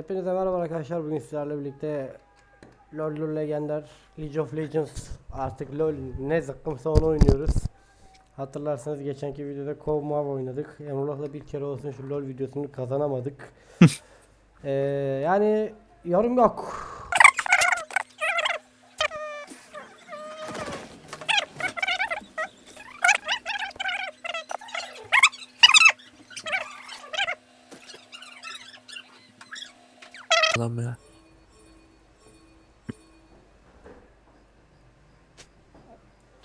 Hepinize merhaba arkadaşlar. Bugün sizlerle birlikte LoL LoL Legender League of Legends artık LoL ne zıkkımsa onu oynuyoruz. Hatırlarsanız geçenki videoda Kov Mav oynadık. Emrullah'la bir kere olsun şu LoL videosunu kazanamadık. Ee, yani yorum yok.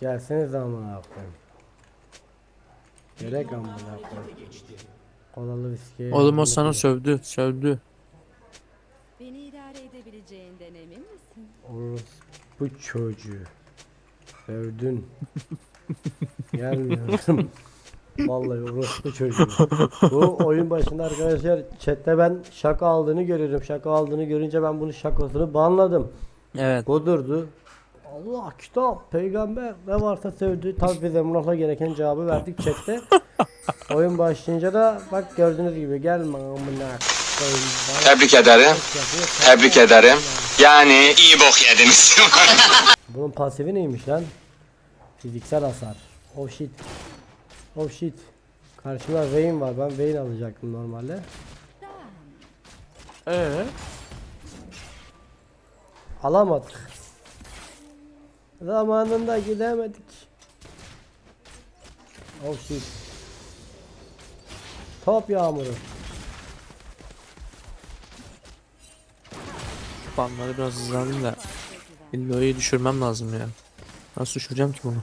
Gelseniz amına koyayım. Gerek amına koyayım. Kolalı viski. Oğlum o sana sövdü, sövdü. Beni idare edebileceğinden emin misin? Bu çocuğu. Sövdün. Gelmiyorum. Vallahi orospu çocuğu. Bu oyun başında arkadaşlar chatte ben şaka aldığını görüyorum. Şaka aldığını görünce ben bunu şakasını banladım. Evet. Kudurdu. Allah kitap, peygamber ne varsa sövdü. Tabi biz Emrah'la gereken cevabı verdik chatte. oyun başlayınca da bak gördüğünüz gibi gelme amına Tebrik ederim. Tebrik ederim. Yani iyi bok yediniz. Bunun pasifi neymiş lan? Fiziksel hasar. Oh shit. Oh shit. Karşımda Vayne var. Ben Vayne alacaktım normalde. Ee? Alamadık. Zamanında gidemedik. Oh shit. Top yağmuru. Fanları biraz hızlandım da. Illo'yu düşürmem lazım ya. Nasıl düşüreceğim ki bunu?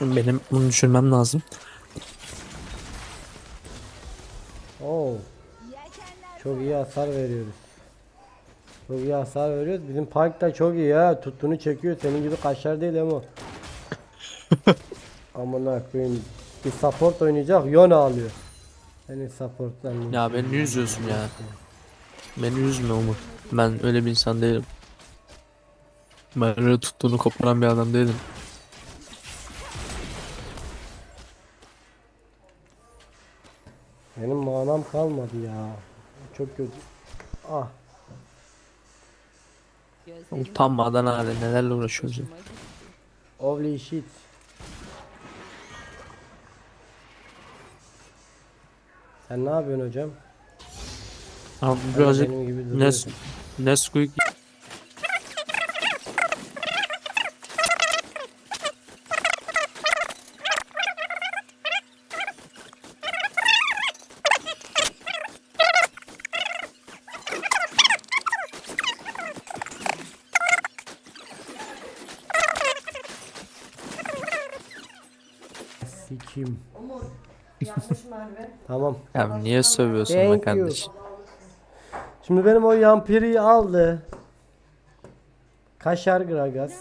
Benim bunu düşürmem lazım. Çok iyi hasar veriyoruz. Çok iyi hasar veriyoruz. Bizim Pike da çok iyi ya. Tuttuğunu çekiyor. Senin gibi kaşar değil ama. Amına koyayım. Bir support oynayacak. Yone alıyor. Senin supporttan. Ya beni üzüyorsun ya. Beni üzme Umut. Ben öyle bir insan değilim. Ben öyle tuttuğunu koparan bir adam değilim. Benim manam kalmadı ya. Çok kötü. Ah. Utanmadan hali nelerle uğraşıyoruz ya. Holy shit. Sen ne yapıyorsun hocam? Abi birazcık Nes. Nesquik Sikim. tamam. Ya niye sövüyorsun Thank be kardeşim? Şimdi benim o yampiri aldı. Kaşar Gragas.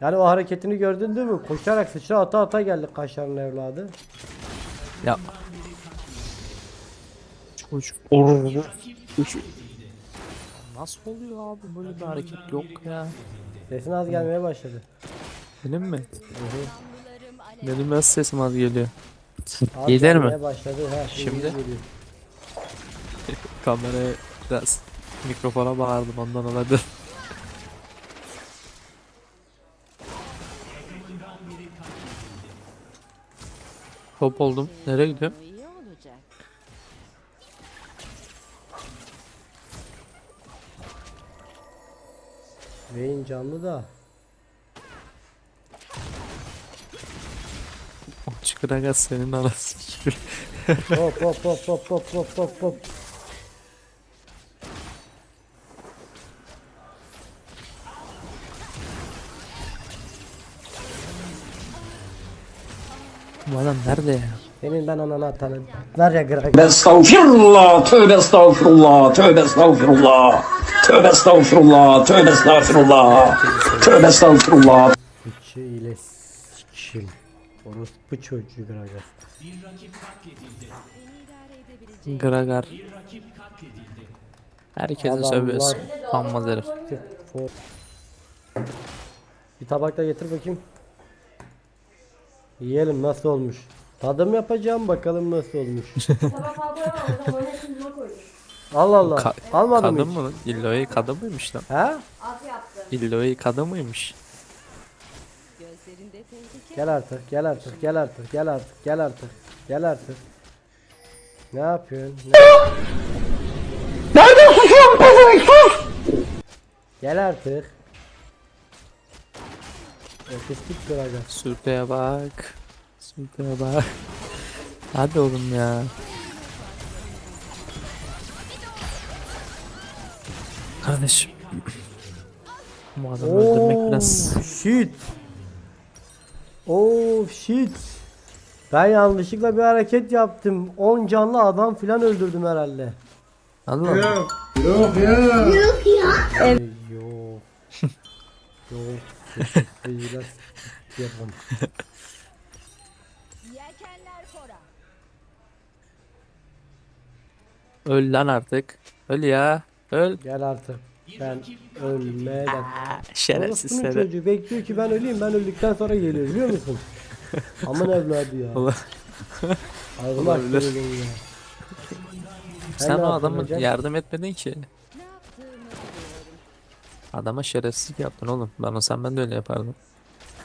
Yani o hareketini gördün değil mi? Koşarak sıçra ata ata geldi kaşarın evladı. Ya. Çocuk. Nasıl oluyor abi böyle bir hareket yok ya. Sesin az gelmeye başladı. Benim mi? Alev. Benim nasıl sesim az geliyor? Az Gider mi? gelmeye başladı. Ha, Şimdi? iyi geliyor. Kameraya biraz mikrofona bağırdım ondan olabilir. Hop oldum. Nereye gidiyorum? İyi olacak. Vayne canlı da. Çıkıraga senin arası gibi. Hop hop hop hop hop hop hop hop. Bu adam nerede ya? Senin ben ananı atanım. Var ya Gragas. Estağfirullah, tövbe estağfurullah, tövbe estağfurullah, tövbe estağfurullah, tövbe estağfurullah, tövbe estağfurullah. Fıçı ile sikişim. Orospu çocuğu Gragas. Beni idare edebileceğin Gragar. Herkese Adamlar- sövüyorsun. Amma herif. For- Bir tabak da getir bakayım. Yiyelim nasıl olmuş. Tadım yapacağım bakalım nasıl olmuş. Sabah kalkıyorum ama zaman hepsini buna koydum. Allah Allah. Ka- Almadım kadın hiç. mı? İlloy kadın mıymış lan? He? Altı yaptım. İlloy kadın mıymış? Gel artık, gel artık, gel artık, gel artık, gel artık, gel artık. Ne yapıyorsun? Ne... Nerede susuyorsun pezevenk sus! Gel artık. Otistik duracak. Sürteye bak. Sürteye bak. Hadi oğlum ya. Kardeşim. Bu adamı öldürmek biraz shit. Oh shit. Ben yanlışlıkla bir hareket yaptım. 10 canlı adam filan öldürdüm herhalde. Anladın mı? Yok. Yok. Biraz yapalım. Yelkenler fora. Öl lan artık. Öl ya. Öl. Gel artık. Ben ölmeden. Şerefsiz seni. çocuğu bekliyor ki ben öleyim. Ben öldükten sonra geliyor biliyor musun? Aman evladı ya. Allah. Benim ya. Sen o adama yardım etmedin ki. Adama şerefsizlik yaptın oğlum. Ben olsam ben de öyle yapardım.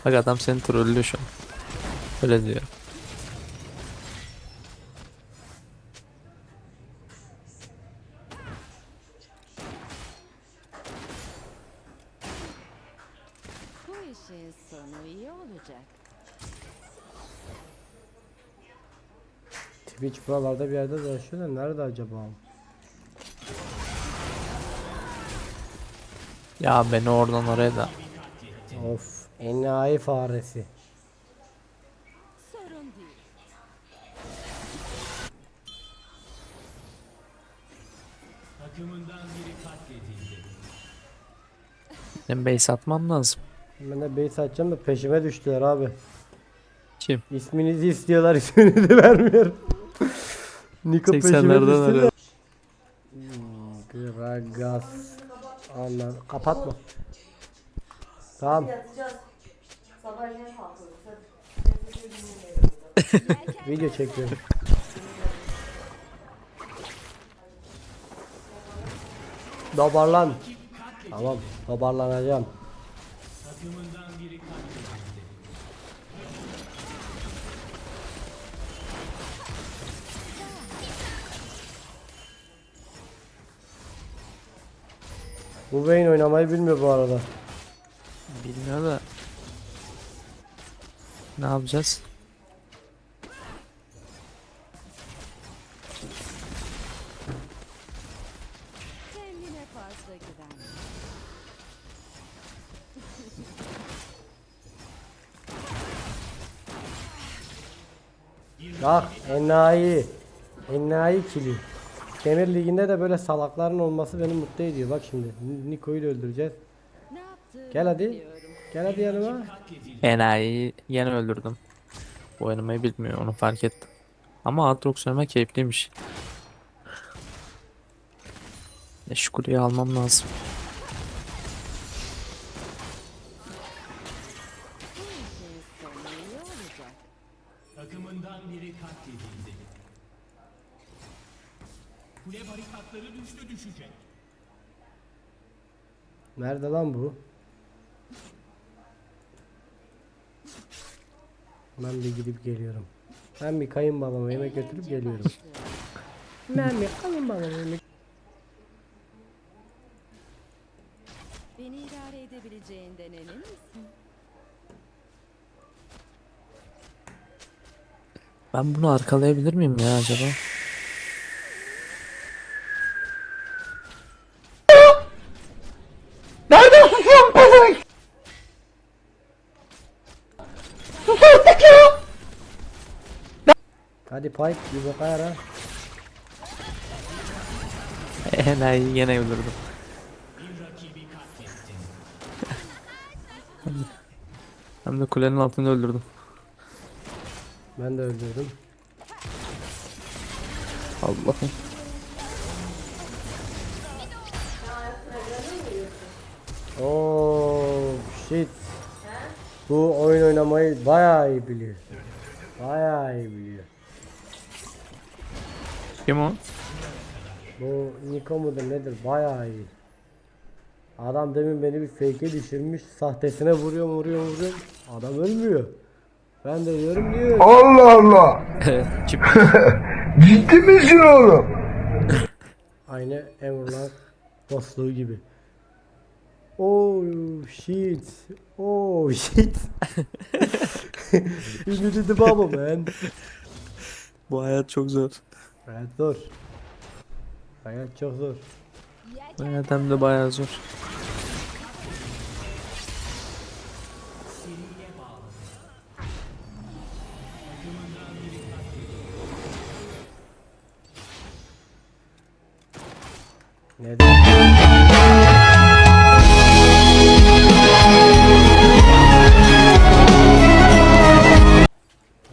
Bak adam seni trollüyor şu an. Öyle diyor. İşin sonu iyi olacak. Twitch buralarda bir yerde dolaşıyor da nerede acaba? Ya beni oradan oraya da. Of enayi faresi. Sorun değil. Benim base atmam lazım. Ben de base açacağım da peşime düştüler abi. Kim? İsminizi istiyorlar isminizi vermiyorum. Niko peşime 80'lerden düştü. arıyor. Gragas. Anladım. Kapatma. Tamam. Yatacağız. Sabah yine kalkıyoruz. Hadi. Toparlan. Tamam. Toparlanacağım. Bu Vayne oynamayı bilmiyor bu arada. Bilmiyor da. Ne yapacağız? Kendine fazla güven. Bak enayi. Enayi kili. Demir liginde de böyle salakların olması beni mutlu ediyor. Bak şimdi Niko'yu da öldüreceğiz. Gel hadi. Gel hadi yanıma. Enayi yine öldürdüm. Oynamayı bilmiyor onu fark ettim. Ama Aatrox oynamak keyifliymiş. E, Şu kuleyi almam lazım. Kule barikatları düştü düşecek. Nerede lan bu? Ben bir gidip geliyorum. Ben bir kayınbabama yemek götürüp geliyorum. Ben bir kayınbabama yemek Beni idare edebileceğinden emin misin? Ben bunu arkalayabilir miyim ya acaba? Nerede susuyorsun pezevenk? Sus artık ya! Hadi Pike bir bak ara. Enayi yine öldürdüm. Hem de kulenin altında öldürdüm. Ben de öldürdüm. Allah'ım. Oh shit. Bu oyun oynamayı bayağı iyi biliyor. Bayağı iyi biliyor. Kim o? Bu Niko mudur nedir bayağı iyi. Adam demin beni bir fake'e düşürmüş. Sahtesine vuruyor vuruyor vuruyor. Adam ölmüyor. Ben de diyorum diyor. Allah Allah. Kim? Ciddi misin oğlum? Aynı Emrullah dostluğu gibi. Oh shit. Oh shit. you needed the bubble man. Bu hayat çok zor. Hayat zor. Hayat çok zor. Hayat hem de bayağı zor. Neden?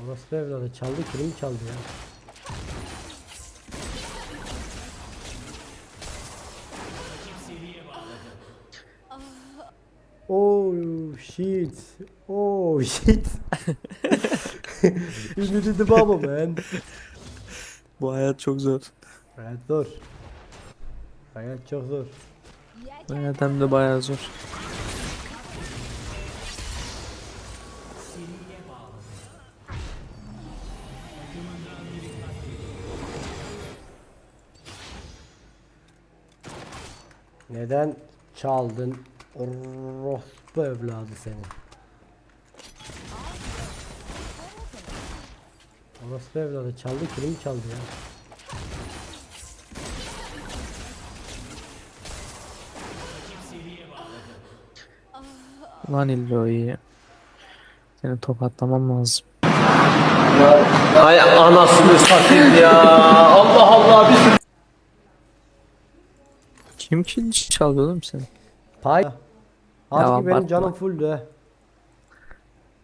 Orası evladı çaldı kilim çaldı ya. Shit. Oh shit. you needed the bubble man. Bu hayat çok zor. Hayat zor. Hayat çok zor. Hayat hem de bayağı zor. Neden çaldın orospu evladı seni? Orospu evladı çaldı kilimi çaldı ya. Lan illa iyi. Seni tokatlamam lazım. Hay anasını satayım ya. Allah Allah bir Kim kim çalıyor oğlum seni? Pay. Artık benim abartma. canım fulldü he.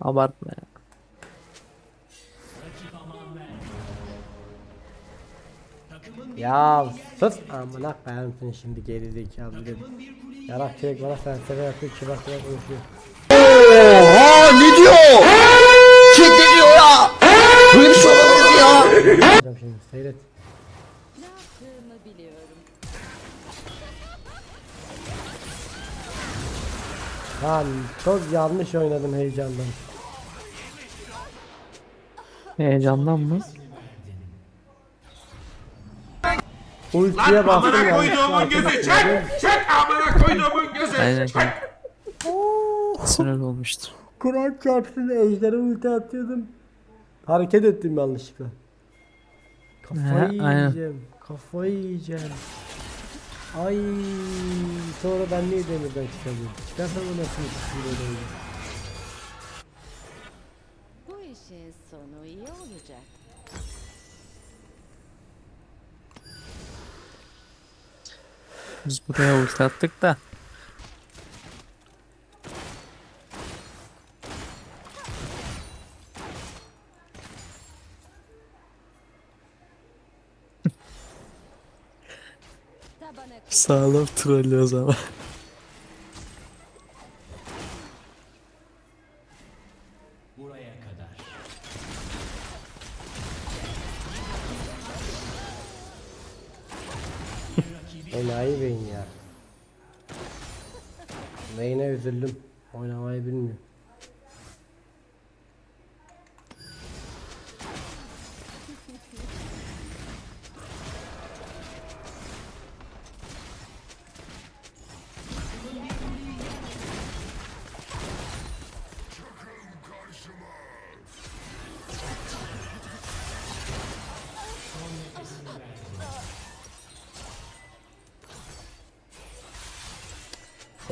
Abartma ya. Ya sus amına koyarım seni şimdi geri zekalı dedim. Yarak çilek bana felsefe yapıyor kibar kibar konuşuyor. Oha ne diyor? Kim ne diyor ya? Böyle bir şey mi ya? Yapacağım şimdi seyret. Ne yaptığımı biliyorum. Lan çok yanlış oynadım heyecandan. Heyecandan mı? Ultiye bastım yanlışlıkla arkadaşlar. Aynen kanka. Sinir olmuştur. Kur'an çarpsın ejderi ulti atıyordum. Hareket ettim yanlışlıkla. Kafayı He, aynen. yiyeceğim. Kafayı yiyeceğim. Ay sonra ben niye demirden çıkamıyorum? Çıkarsam o nasıl bir böyle olur? Bu işin sonu iyi olacak. Biz buraya ulti attık da. Sağlam trollüyoruz ama. Buraya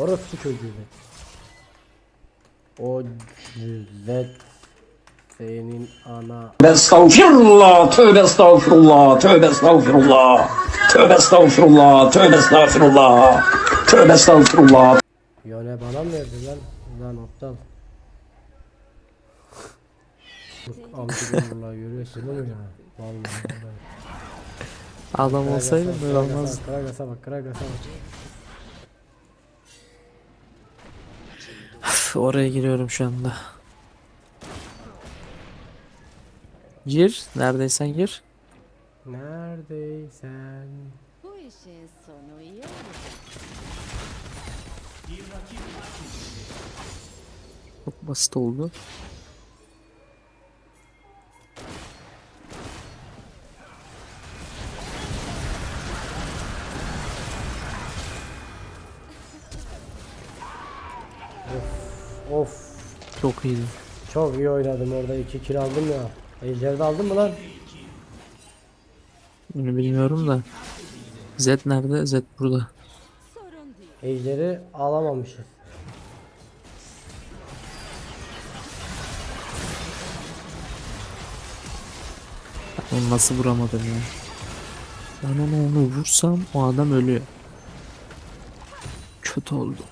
Orası çocuğu be. O cüzet senin ana Tövbe estağfirullah, tövbe estağfirullah, tövbe estağfirullah, tövbe estağfirullah, tövbe estağfirullah, tövbe estağfirullah. Yone bana mı verdi lan? Lan aptal. Amca görüyorsun değil mi ya? Vallahi. Adam olsaydı böyle Kragasa, olmaz. Kragasa bak Kragasa bak. Oraya giriyorum şu anda. Gir. Neredeysen gir. Neredeysen. Bu işin sonu iyi olacak. Çok basit oldu. Of. Çok iyiydi. Çok iyi oynadım orada 2 kill aldım ya. Ejder'i de aldın mı lan? Bunu bilmiyorum da. Z nerede? Z burada. Ejder'i alamamışız. Onu nasıl vuramadım ya? Ben onu onu vursam o adam ölüyor. Kötü oldu.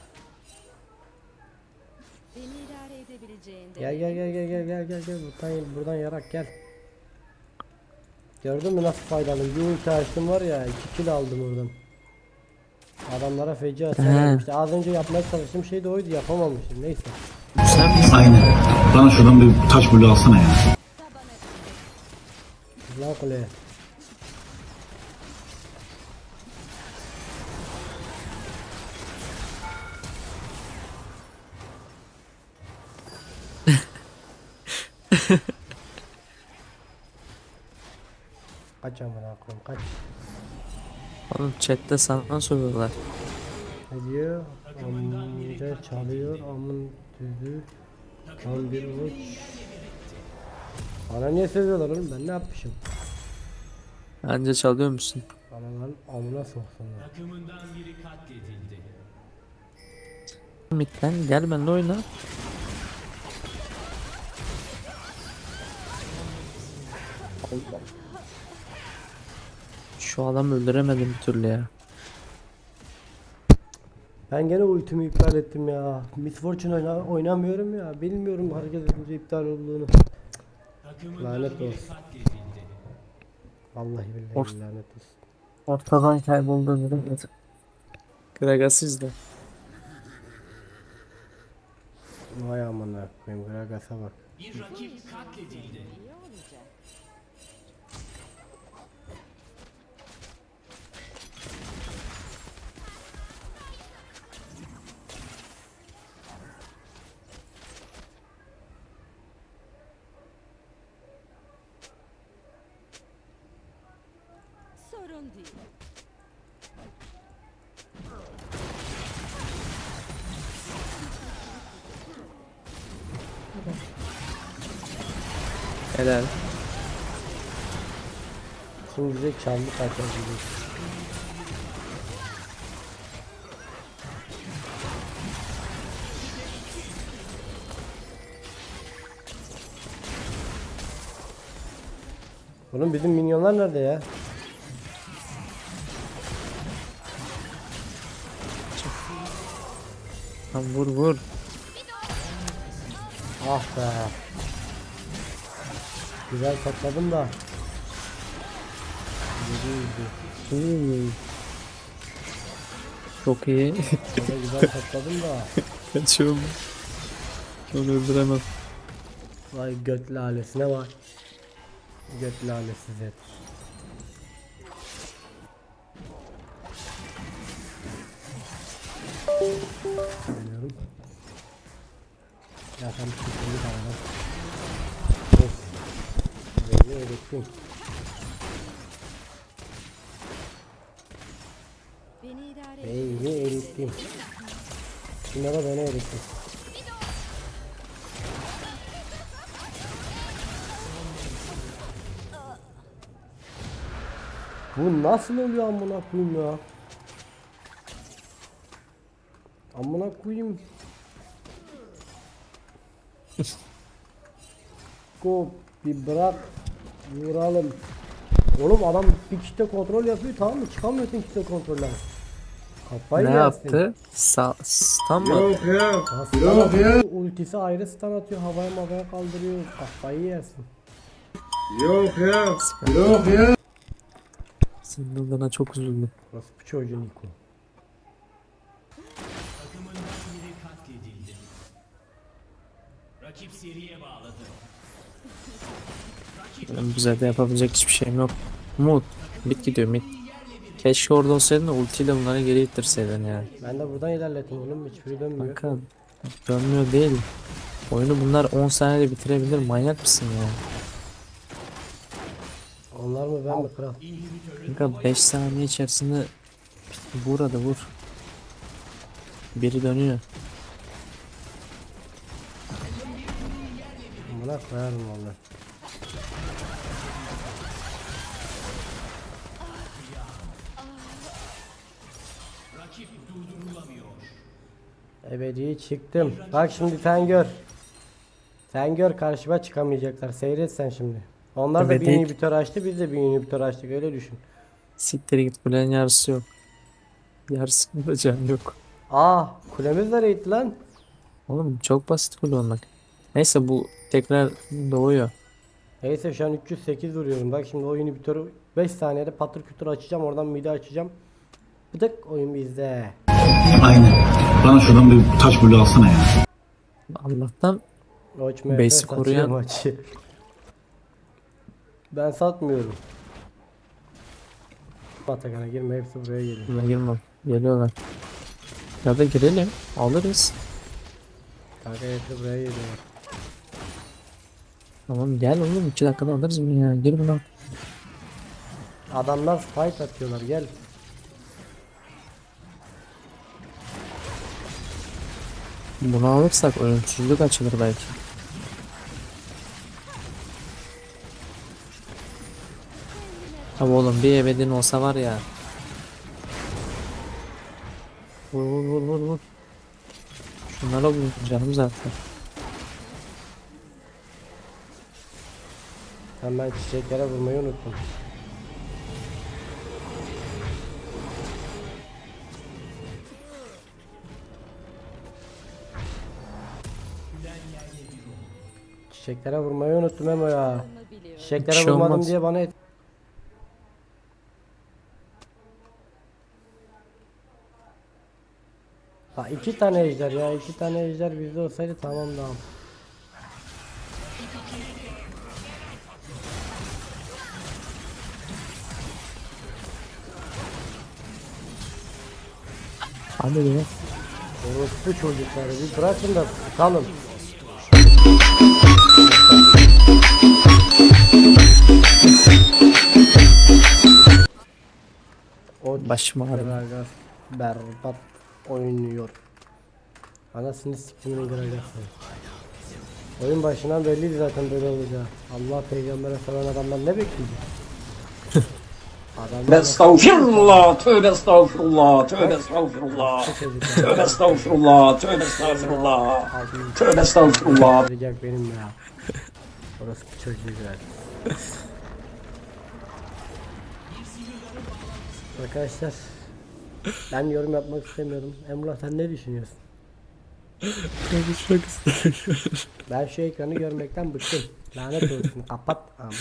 Gel gel gel gel gel gel gel gel buradan buradan yarak gel. Gördün mü nasıl faydalı? Bir ulti açtım var ya 2 kill aldım oradan. Adamlara feci hasar. Az önce yapmaya çalıştığım şey de oydu yapamamıştım neyse. Sen? Aynen. Bana şuradan bir taş bulu alsana ya. Lan kuleye. kaç amına koyayım kaç. Oğlum chatte sana soruyorlar. Ne diyor? Amca çalıyor amın düzü. Tam bir uç. Bana niye seviyorlar oğlum ben ne yapmışım? Bence çalıyor musun? Bana lan amına soksunlar. Takımından biri katledildi. Mid'den gel benimle oyna. Şu adam öldüremedim bir türlü ya. Ben gene ultimi iptal ettim ya. Miss Fortune oyna oynamıyorum ya. Bilmiyorum hareket edince iptal olduğunu. Lanet olsun. Vallahi billahi Of. lanet olsun. Ortadan kayboldu dedim. Gragas izle. Vay amına koyayım Gragas'a bak. Bir rakip katledildi. Sorun değil. Helal. Şimdi bize çaldı kaçar gibi. Oğlum bizim minyonlar nerede ya? Lan vur vur. Ah be. Güzel topladım da. Çok iyi. Güzel topladım da. Kaçıyorum. Onu öldüremem. Vay göt lalesine bak. Göt lalesi zet. Beni idare Beni erittin. Şunlara beni erittin. Bu nasıl oluyor amına koyayım ya? Amına koyayım. Go bir bırak vuralım. Oğlum adam bir kitle kontrol yapıyor tamam mı? Çıkamıyorsun kitle kontrolden. Kafayı ne yersin. yaptı? Sa stun mı? Aslında ultisi ayrı stun atıyor havaya mavaya kaldırıyor kafayı yersin. Senin adına çok üzüldüm. Nasıl bir çocuğun Niko? Rakip seriye bağladı. Benim bu Zed'e yapabilecek hiçbir şeyim yok. Umut. Mid gidiyor mid. Keşke orada olsaydın da ultiyle bunları geri ittirseydin ya. Ben de buradan ilerledim oğlum hiçbiri dönmüyor. Kanka dönmüyor değil. Oyunu bunlar 10 saniyede bitirebilir. Manyak mısın ya? Onlar mı ben mi kral? Kanka 5 saniye içerisinde vur hadi vur. Biri dönüyor. Buna koyarım valla. Ebedi çıktım. Bak şimdi sen gör. Sen gör karşıma çıkamayacaklar. Seyret sen şimdi. Onlar da bir Ebedi- inhibitör açtı biz de bir inhibitör açtık öyle düşün. Siktir git kulenin yarısı yok. Yarısında can yok. Aa kulemiz nereydi lan? Oğlum çok basit kule olmak. Neyse bu tekrar doğuyor. Neyse şu an 308 vuruyorum. Bak şimdi o inhibitörü 5 saniyede patır kütür açacağım. Oradan midi açacağım. Bıdık oyun bizde. Aynen. Bana şuradan bir taş bulu alsana ya. Allah'tan Roach satıyor koruyan- maçı. Ben satmıyorum. Atakan'a girme hepsi buraya geliyor. ben girmem. Geliyorlar. Ya da girelim. Alırız. Kanka hepsi buraya geliyor. Tamam gel oğlum 2 dakikada alırız bunu ya. Gir buna. Adamlar fight atıyorlar gel. Bunu alırsak ölümsüzlük açılır belki. Tabi oğlum bir ebedin olsa var ya. Vur vur vur vur vur. Şunlara vur canım zaten. Sen ben çiçeklere vurmayı unuttum. Çiçeklere vurmayı unuttum Emo ya. Çiçeklere Bir şey vurmadım olmaz. diye bana et. Ha iki tane ejder ya iki tane ejder bizde olsaydı tamam tamam. Hadi be. Orospu çocukları bir bırakın da tutalım. Başım ağrıyor. Gragas berbat oynuyor. Anasını siktimini Gragas'ı. Oyun başından belliydi zaten böyle olacağı. Allah peygambere seven adamdan ne bekleyecek? Adamlar Estağfirullah, tövbe estağfirullah, tövbe estağfirullah, tövbe estağfirullah, tövbe estağfirullah, tövbe estağfirullah. Benim ya. Orası bir çocuklar. Arkadaşlar ben yorum yapmak istemiyorum. Emrah sen ne düşünüyorsun? Ben şu ekranı görmekten bıktım. Lanet olsun kapat. Aman